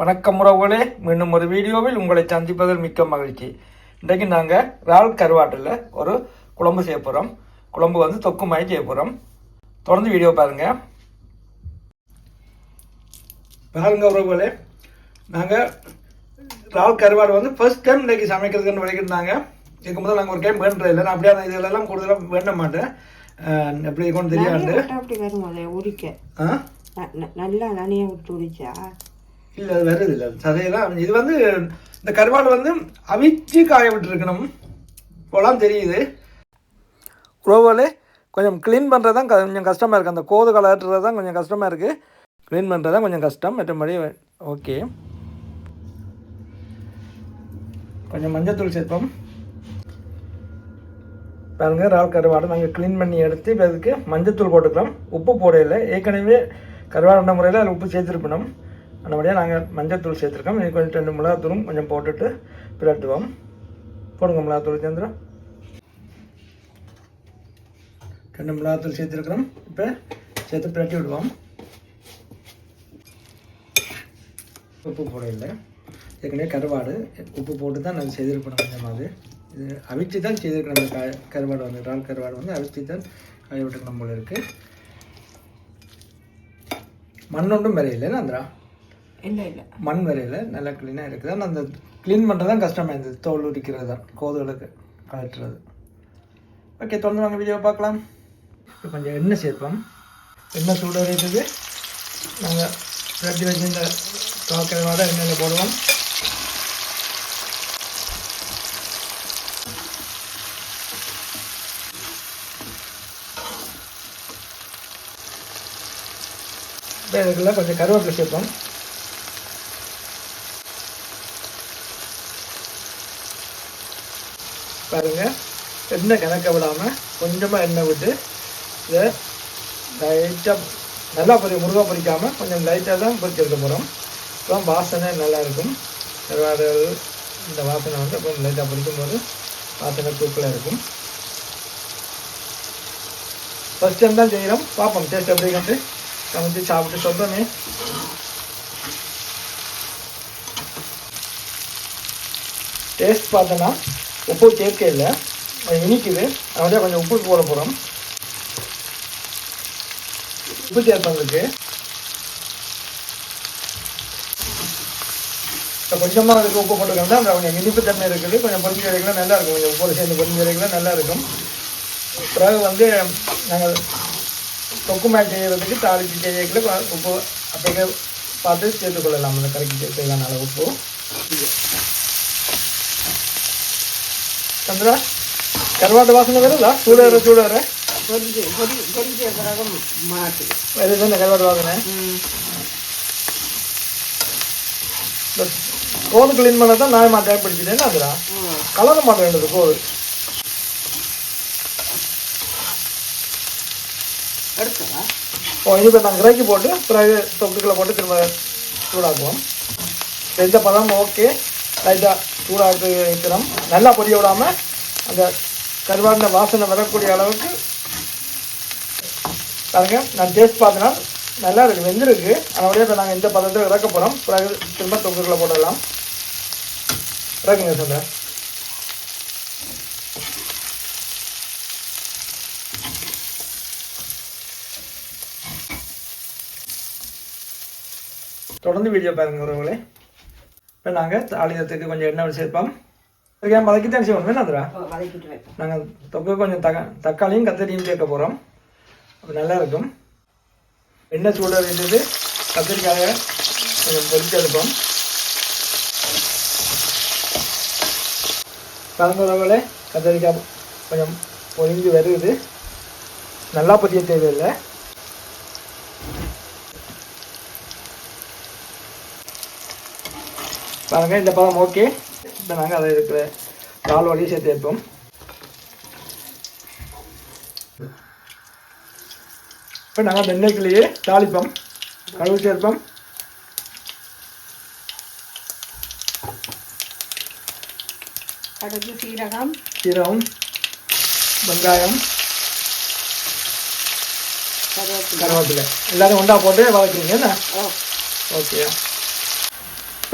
வணக்கம் உறவுகளே. மீண்டும் ஒரு வீடியோவில் உங்களை சந்திப்பதில் மிக்க மகிழ்ச்சி. இன்றைக்கு நாங்கள் இறால் கருவாட்டில் ஒரு குழம்பு செய்ய போகிறோம் குழம்பு வந்து தொக்கு மாதிரி செய்ய போகிறோம் தொடர்ந்து வீடியோ பாருங்க. பாருங்க உறவுகளே. நாங்கள் இறால் கருவாடு வந்து ஃபர்ஸ்ட் டைம் இன்றைக்கி சமைக்கிறதுக்குன்னு விளைக்கிட்டாங்க இதுக்கு முதல்ல நாங்கள் ஒரு டைம் வேண்டது இல்லை. நான் அப்படியே நான் இதெல்லாம் கூடுதலாக வேண்ட மாட்டேன். எப்படி இருக்கும்னு தெரியாது. அப்படி அதை உரிக்க நல்லா நனைய விட்டு உரிச்சா? இல்லை அது வருது இல்லை. சதையெல்லாம் இது வந்து இந்த கருவாடு வந்து அவிச்சு காய விட்டுருக்கணும். போலாம் தெரியுது. உறவுகளே கொஞ்சம் க்ளீன் பண்ணுறது தான் கொஞ்சம் கஷ்டமாக இருக்குது அந்த கோது கலட்டுறது தான் கொஞ்சம் கஷ்டமாக இருக்குது க்ளீன் பண்ணுறது தான் கொஞ்சம் கஷ்டம். மற்றபடி ஓகே கொஞ்சம் மஞ்சத்தூள் சேர்ப்போம். பாருங்க ரால் கருவாடு நாங்கள் க்ளீன் பண்ணி எடுத்து இப்போ அதுக்கு மஞ்சத்தூள் போட்டுக்கலாம் உப்பு போடையில் ஏற்கனவே கருவாடு முறையில் அதில் உப்பு சேர்த்துருக்கணும். அந்தபடியாக நாங்கள் மஞ்சத்தூள் சேர்த்துருக்கோம். இது கொஞ்சம் ரெண்டு மிளகாத்தூளும் கொஞ்சம் போட்டுட்டு பிரட்டுவோம் போடுங்க மிளகாத்தூள் சேர்ந்துடும் ரெண்டு மிளகாத்தூள் சேர்த்துருக்குறோம். இப்போ சேர்த்து பிரட்டி விடுவோம். உப்பு போடையில் ஏற்கனவே கருவாடு உப்பு போட்டு தான் நாங்கள் செய்திருப்போம் மாதிரி இது அவிச்சு தான் செய்திருக்கணும் இந்த க கருவாடு வந்து இறால் கருவாடு வந்து அவிச்சு தான் காய விட்டுக்கணும் போல இருக்குது மண்ணொண்டும் ஒன்றும் வரையில அந்தரா இல்லை இல்லை. மண் வரையில் நல்லா க்ளீனாக இருக்குது. ஆனால் அந்த க்ளீன் பண்ணுறது தான் கஷ்டமாக இருந்தது தோல் உரிக்கிறது தான். கோதுகளுக்கு கலட்டுறது ஓகே தொடர்ந்து வாங்க வீடியோ பார்க்கலாம். இப்போ கொஞ்சம் எண்ணெய் சேர்ப்போம். எண்ணெய் சூட வரையிறது நாங்கள் பிரட்டி வச்சிருந்த காக்கரவாட எண்ணெயில் போடுவோம். இப்போ இதுக்குள்ளே கொஞ்சம் கருவேப்பிலை சேர்ப்போம். பாருங்கள் எண்ணெய் கணக்க விடாமல் கொஞ்சமாக எண்ணெய் விட்டு இதை லைட்டாக நல்லா பொறி முருகா பொறிக்காமல் கொஞ்சம் லைட்டாக தான் பொரிச்சு எடுக்க போகிறோம் இப்போ வாசனை நல்லா இருக்கும். இந்த வாசனை வந்து கொஞ்சம் லைட்டாக பொரிக்கும் போது வாசனை தூக்கில் இருக்கும். ஃபஸ்ட் டைம் தான் செய்கிறோம் பார்ப்போம். டேஸ்ட் எப்படி கண்டு சமைச்சு சாப்பிட்டு சொல்கிறோமே டேஸ்ட் பார்த்தோன்னா உப்பு சேர்க்க இல்லை அது இனிக்குது. அதனால கொஞ்சம் உப்பு போட போகிறோம் உப்பு சேர்ப்பங்களுக்கு இப்போ கொஞ்சமாக அதுக்கு உப்பு போட்டுக்கோங்க அந்த கொஞ்சம் இனிப்பு தன்மை இருக்குது. கொஞ்சம் பொறிஞ்சு கிடைக்கலாம் நல்லா இருக்கும். கொஞ்சம் உப்போடு சேர்ந்து பொறிஞ்சு கிடைக்கலாம் நல்லா இருக்கும். பிறகு வந்து நாங்கள் தொக்கு மேல் செய்கிறதுக்கு தாளிச்சு செய்யறதுக்கு உப்பு அப்படியே பார்த்து சேர்த்துக்கொள்ளலாம் அந்த கறிக்கு தேவையான அளவு உப்பு. பொரிஞ்ச பிறகு மாட்டு இது தானே கருவாட்டு வாசனை ம் இந்த கோது க்ளீன் பண்ண தான் நான் மாட்டேன் அதுடா ம் கலர மாட்டேன் கோது எடுத்ததா ஓ இனிப்போ நாங்கள் இறக்கி போட்டு பிறகு தொக்குகளை போட்டு திரும்ப சூடாக்குவோம் எந்த பதம் ஓகே லைட்டாக சூடாக வைக்கிறோம் நல்லா பொரிய விடாமல் அந்த கருவாடின வாசனை வரக்கூடிய அளவுக்கு பாருங்க நான் டேஸ்ட் பார்த்தேன்னா நல்லா இருக்குது வெந்திருக்கு. அதனுடைய இப்போ நாங்கள் இந்த பதத்தில் இறக்க போகிறோம் பிறகு திரும்ப தொக்குகளை போடலாம் இறக்குங்க சொல்ல தொடர்ந்து வீடியோ பாருங்கள் உறவுகளே. இப்போ நாங்கள் தாளியத்துக்கு கொஞ்சம் எண்ணெய் சேர்ப்போம். அதுக்கு மதக்கி தான் செய்வோம்? வேணாதுரா நாங்கள் தொக்கு கொஞ்சம் தக்க தக்காளியும் கத்தரியும் சேர்க்க போகிறோம் அது நல்லா இருக்கும். எண்ணெய் சூட வேண்டியது கத்திரிக்காயை கொஞ்சம் பொரிச்சு எடுப்போம். கலந்த உறவுகளே கத்திரிக்காய் கொஞ்சம் பொரிஞ்சு வருது. நல்லா பொரிய தேவையில்லை. பாருங்க இந்த பழம் ஓகே இப்போ நாங்கள் அதை இருக்கிற பால் வழியை சேர்த்து வைப்போம். இப்போ நாங்கள் வெண்ணெய்க்குள்ளேயே தாளிப்போம். கழுவு சேர்ப்போம். கடுகு சீரகம். சீரகம் வெங்காயம் கருவேப்பிலை. எல்லாரும் ஒன்றா போட்டு ஓ. ஓகே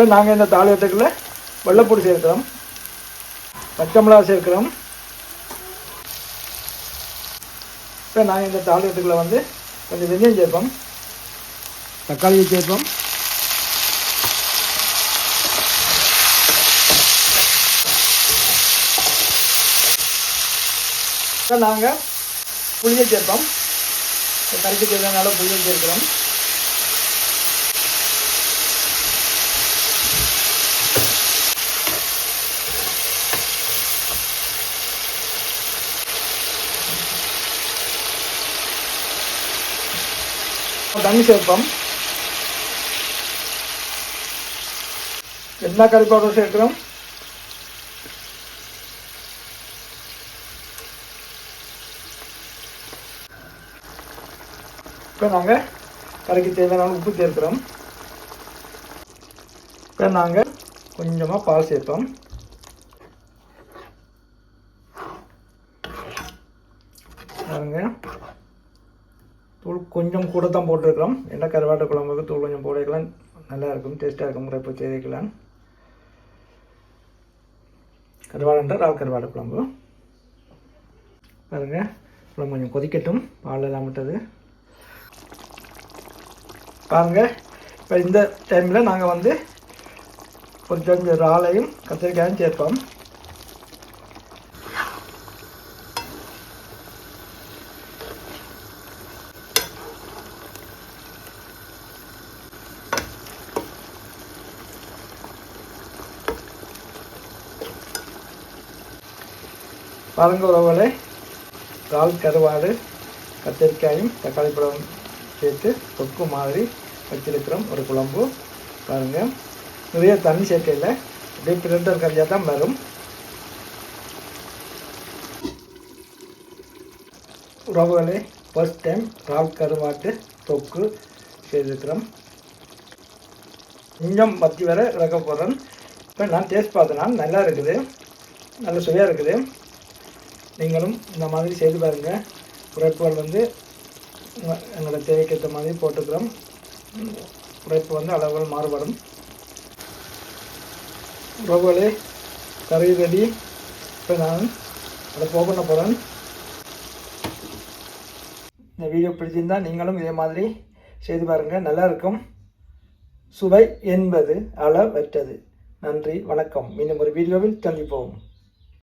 இப்போ நாங்கள் இந்த தாளியத்துக்குள்ள வெள்ளைப்பூடி சேர்க்கிறோம். பச்சை மிளகா சேர்க்கிறோம். இப்போ நாங்கள் இந்த தாளியத்துக்குள்ள வந்து கொஞ்சம் வெந்தயம் சேர்ப்போம். தக்காளி சேர்ப்போம். இப்போ நாங்கள் புளியை சேர்ப்போம். கறிக்கு தேவையான புளியை சேர்க்கிறோம். தண்ணி சேர்ப்போம். என்ன கறி பவுடர் சேர்க்கிறோம். இப்போ நாங்கள் கறிக்கு தேவையான உப்பு சேர்க்கிறோம். இப்போ நாங்கள் கொஞ்சமாக பால் சேர்ப்போம் பாருங்கள் தூள் கொஞ்சம் கூட தான் போட்டிருக்கிறோம். என்ன கருவாட்டு குழம்புக்கு தூள் கொஞ்சம் போடைக்கலாம் நல்லா இருக்கும் டேஸ்ட்டாக இருக்கும். முறைப்பு செய்திக்கலாம். கருவாடுன்ற ரால் கருவாடு குழம்பு. பாருங்க குழம்பு கொஞ்சம் கொதிக்கட்டும். பால் எல்லாம் விட்டது. பாருங்க இப்போ இந்த டைமில் நாங்கள் வந்து கொஞ்சம் இறாலையும் கத்திரிக்காயும் சேர்ப்போம். பாருங்க உறவுகளை இறால் கருவாடு கத்திரிக்காயும் தக்காளி பழம் சேர்த்து தொக்கு மாதிரி வச்சிருக்கிறோம். ஒரு குழம்பு. பாருங்கள் நிறைய தண்ணி சேர்க்கையில் அப்படியே பிரிண்டர் கறியாக தான் வரும். உறவுகளே ஃபர்ஸ்ட் டைம் இறால் கருவாட்டு தொக்கு செய்திருக்கிறோம். கொஞ்சம் பத்தி வரை இறக்க போகிறேன் இப்போ நான் டேஸ்ட் பார்த்தேன்னா நல்லா இருக்குது. நல்ல சுவையாக இருக்குது. நீங்களும் இந்த மாதிரி செய்து பாருங்கள் உரைப்புகள் வந்து எங்களோட தேவைக்கேற்ற மாதிரி போட்டுக்கிறோம். உழைப்பு உரைப்பு வந்து அளவுகள் மாறுபடும். உறவுகளே கறி ரெடி. இப்போ நான் அதை போக பண்ண போகிறேன் இந்த வீடியோ பிடிச்சிருந்தா நீங்களும் இதே மாதிரி செய்து பாருங்கள் நல்லா இருக்கும். சுவை என்பது அளவற்றது. நன்றி வணக்கம். மீண்டும் ஒரு வீடியோவில் சந்திப்போம்.